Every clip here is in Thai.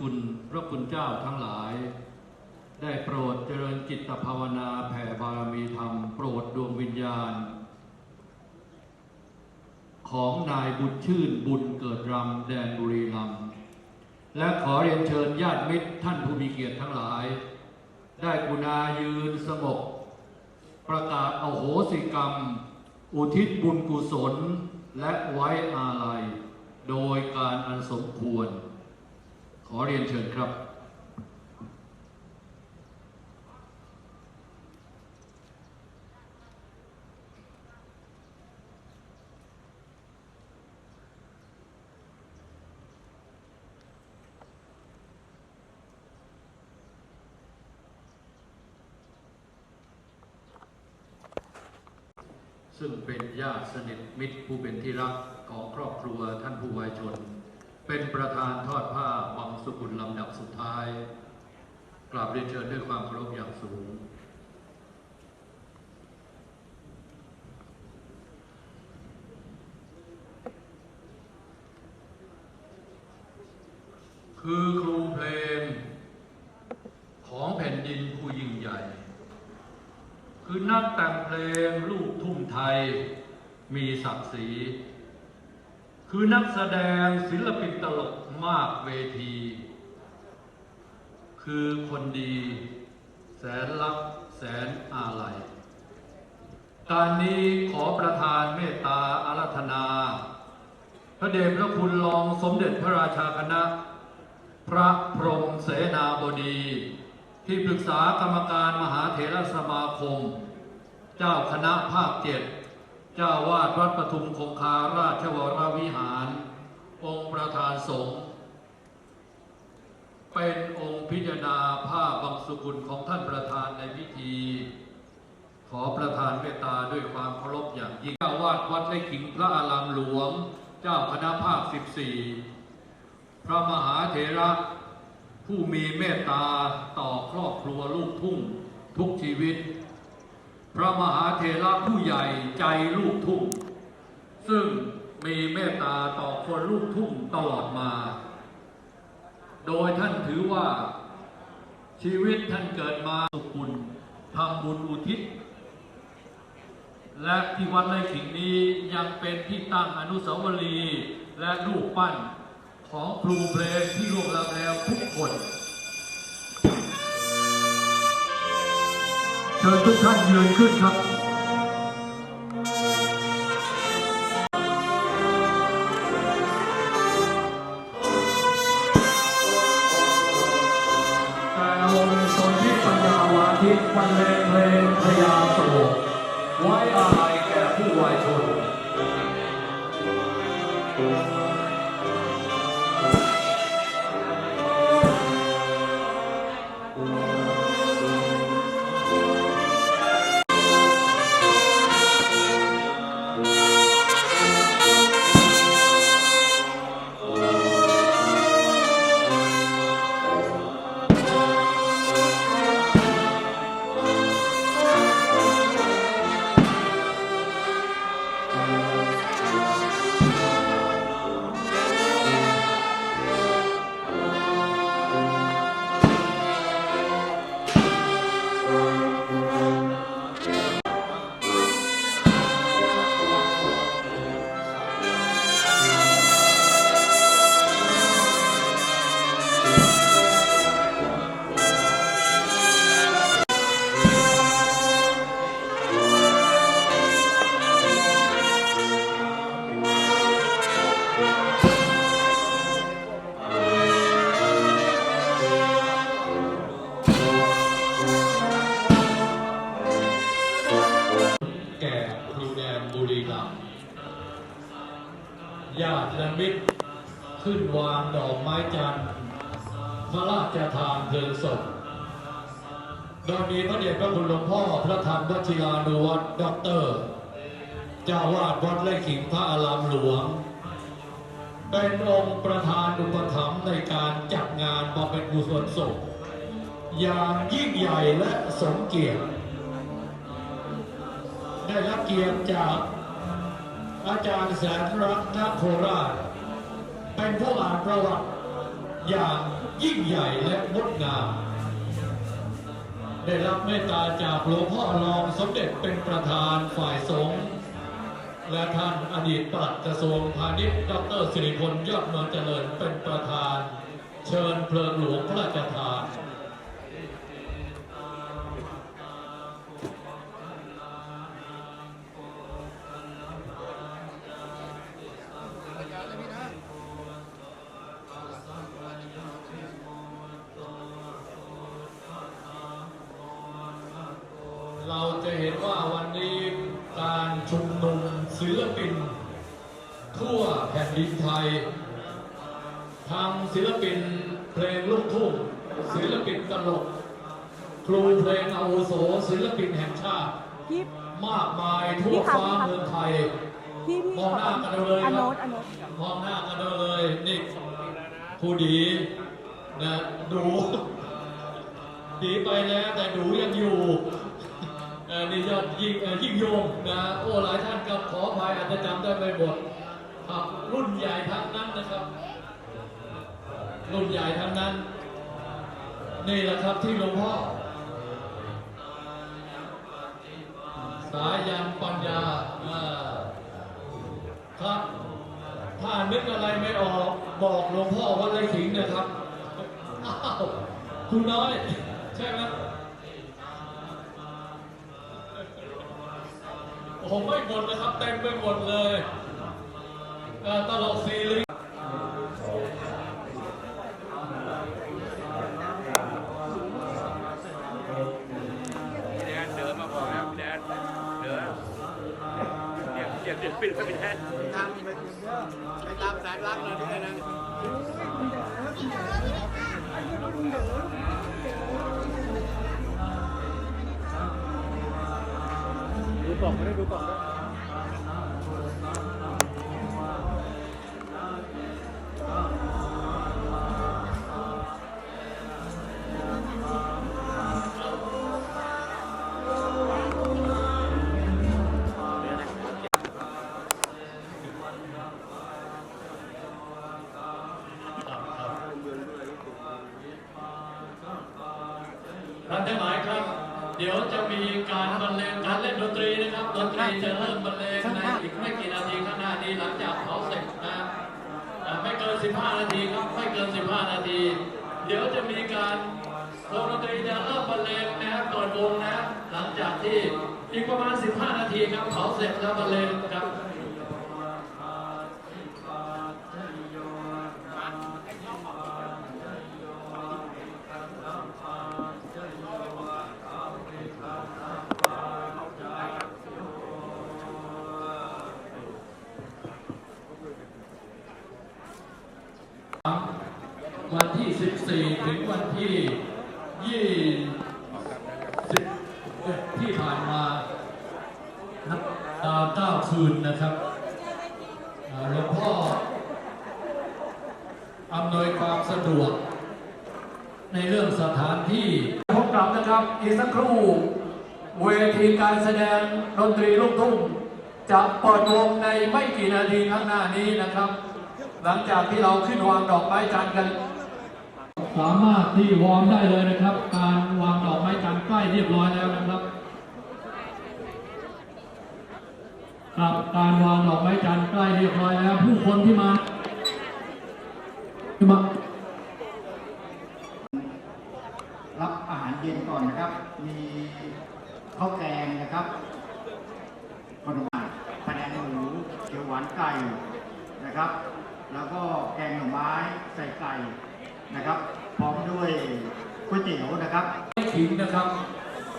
คุณพระคุณเจ้าทั้งหลาย ได้โปรดเจริญจิตภาวนาแผ่บารมีธรรม โปรดดวงวิญญาณ ของนายบุญชื่นบุญเกิดรำแดนบุรีรัมและขอเรียนเชิญญาติมิตรท่านผู้มีเกียรติทั้งหลาย ได้กุณายืนสงบประกาศอโหสิกรรม อุทิศบุญกุศลและไว้อาลัย โดยการอันสมควร ขอเรียนเชิญครับ ซึ่งเป็นญาติสนิทมิตรผู้เป็นที่รักของครอบครัวท่านผู้วายชน เป็นประธานทอดผ้า สุกุลลำดับสุดท้าย กราบเรียนเชิญด้วยความเคารพอย่างสูง คือครูเพลงของแผ่นดินผู้ยิ่งใหญ่ คือนักแต่งเพลงลูกทุ่งไทยมีศักดิ์ศรี คือนักแสดงศิลปินตลกมากเวที คือคนดี แสนรักแสนอาลัยการนี้ขอประทานเมตตาอารัธนา พระเดชพระคุณรองสมเด็จพระราชาคณะ พระพรหมเสนาบดี ที่ปรึกษากรรมการมหาเถรสมาคม เจ้าคณะภาคเจ็ด เจ้าวาดวัดปทุมคงคาราชวรวิหาร องค์ประธานสงฆ์เป็นองค์พิจารณาผ้าบังสุกุลของท่านประธานในพิธี ขอประธานเมตตาด้วยความเคารพอย่างยิ่งเจ้าวาดวัดไร่ขิงพระอารามหลวง เจ้าคณะภาค 14 พระมหาเถระผู้มีเมตตาต่อครอบครัวลูกทุ่งทุกชีวิต พระมหาเถระผู้ใหญ่ใจลูกทุ่ง ซึ่งมีเมตตาต่อคนลูกทุ่งตลอดมา โดยท่านถือว่าชีวิตท่านเกิดมาสุขุลทำบุญอุทิศ และที่วัดไร่ขิงนี้ยังเป็นที่ตั้งอนุสาวรีย์และรูปปั้นของครูเพลงที่ร่วงรับแล้วทุกคน เชิญทุกท่านยืนขึ้นครับแต่วงสนทิปัญญาวาทิตบรรเลงเพลงพญาโศกไว้อาลัยแก่ผู้วายชน แดนบุรีรัมย์ญาติและมิตรขึ้นวางดอกไม้จันทร์พระราชทานเพลิงศพโดยมีพระเดชพระคุณหลวงพ่อพระธรรมวชิรานุวัตรด็อกเตอร์ เจ้าวาดวัดไร่ขิงพระอารามหลวง เป็นองค์ประธานอุปถัมภ์ในการจัดงานบำเพ็ญกุศลศพอย่างยิ่งใหญ่และสมเกียรติ ได้รับเกียรติจากอาจารย์แสนรักนโคราช เป็นผู้อ่านประวัติอย่างยิ่งใหญ่และงดงาม ได้รับเมตตาจากหลวงพ่อรองสมเด็จเป็นประธานฝ่ายสงฆ์และท่านอดีตปลัดกระทรวงพาณิชย์ดรสิริพลยอดเมืองเจริญเป็นประธาน เชิญเพลิงหลวงพระราชทาน ศิลปิน ทั่วแผ่นดินไทยทางศิลปินเพลงลูกทุ่งศิลปินตลก ครูเพลงอาวุโสศิลปินแห่งชาติ พี่มากมายทั่วฟ้าเมืองไทย พี่พี่มองหน้ากันเลยอคโนรับตอโนตมองหน้ากันเลยนี่ผู้ดีนะดู ดีไปแล้วแต่ดูยังอยู่เอ่อ นี่ยอดยิ่งยิ่งโยงนะโอ้หลายท่านก็ขออภัยอาจจะจำได้ไม่หมดครับรุ่นใหญ่ทั้งนั้นนะครับ รุ่นใหญ่ทั้งนั้น นี่แหละครับที่หลวงพ่อ สายันปัญญาครับถ้านึกอะไรไม่ออกบอกหลวงพ่อวัดไร่ขิงนะครับอ้าวคุณน้อย ใช่ไหม ผมไม่หมดนะครับ เต็มไปหมดเลยเอ่อตลกซีรีส์พี่แดนเดินมาบอกแล้วพี่แดนเดินเรียกเรียกเรียกพี่แดนทางไปตามสายรักเลยพี่แดนนะ ดูกล่องไม่ได้ดูกล่องด้วย ดนตรีจะเริ่มบรรเลงในอีกไม่กี่นาทีข้างหน้านี้หลังจากเผาเสร็จนะอ่าไม่เกิน 15 นาทีครับไม่เกิน 15 นาที เดี๋ยวจะมีการวงดนตรีจะเริ่มบรรเลงนะครับเปิดวงนะ หลังจากที่อีกประมาณ 15 นาทีครับเผาเสร็จแล้วบรรเลงครับ ถึงวันที่20ที่ผ่านมานับดาเก้าคืนนะครับหลวงพ่ออำนวยความสะดวก ในเรื่องสถานที่พบกับนะครับอีกสักครู่เวทีการแสดงดนตรีลูกทุ่งจะเปิดวงในไม่กี่นาทีข้างหน้านี้นะครับ หลังจากที่เราขึ้นวางดอกไม้จันทร์กัน สามารถที่วอร์มได้เลยนะครับ การวางดอกไม้จันทร์ใกล้เรียบร้อยแล้วนะครับครับการวางดอกไม้จันทร์ใกล้เรียบร้อยแล้ว ผู้คนที่มาที่มารับอาหารเย็นก่อนนะครับ มีข้าวแกงนะครับขนมผัดแดงหมูเขียวหวานไก่นะครับ แล้วก็แกงหน่อไม้ใส่ไก่นะครับ พร้อมด้วยก๋วย เตี๋ยวนะครับขิงนะครับ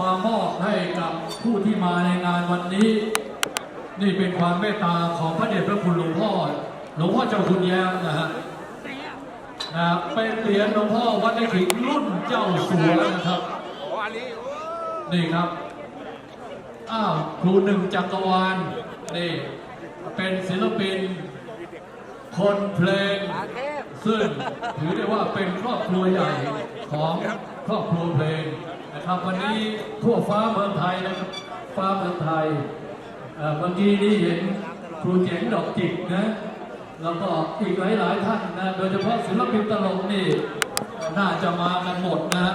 มามอบให้กับผู้ที่มาในงานวันนี้ นี่เป็นความเมตตาของพระเดชพระคุณหลวงพ่อหลวงพ่อเจ้าคุณแย้มนะฮะนะเป็นเหรียญหลวงพ่อวัดไร่ขิงรุ่นเจ้าสัวนะครับนี่ครับอ้าวครูหนึ่งจักรวาลนี่เป็นศิลปิน คนเพลง ซึ่งถือได้ว่าเป็นครอบครัวใหญ่ของครอบครัวเพลงนะครับ วันนี้ทั่วฟ้าเมืองไทยนะครับฟ้าเมืองไทยเมื่อกี้นี้เห็นครูเจ๋งดอกจิกนะแล้วก็อีกหลาย ๆ ท่านนะโดยเฉพาะศิลปินตลกนี่น่าจะมากันหมดนะฮะ